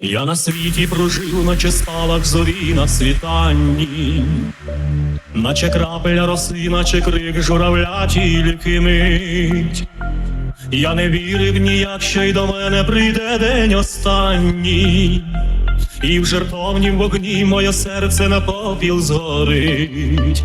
Я на світі прожив, наче спалах зорі на світанні, наче крапеля роси, наче крик журавля тільки мить. Я не вірив ніяк, що й до мене прийде день останній, і в жертовнім вогні моє серце на попіл згорить.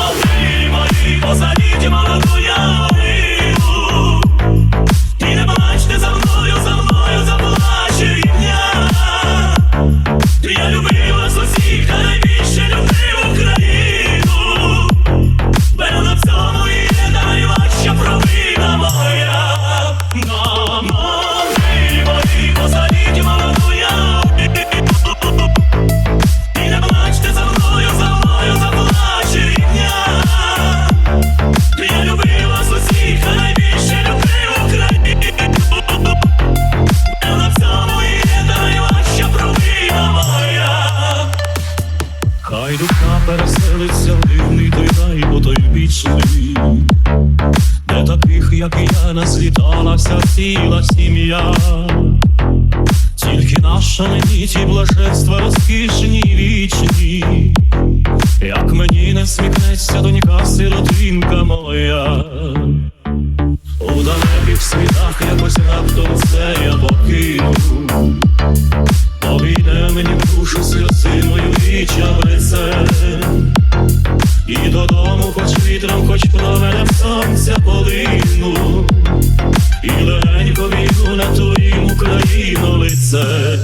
як я, наслітала вся ціла сім'я. Тільки наша мені ті блаженства розкішні вічні, як мені не смікнеться донька сиротинка моя. Променем сонця полину. І легенько війну на твоїм Україну лице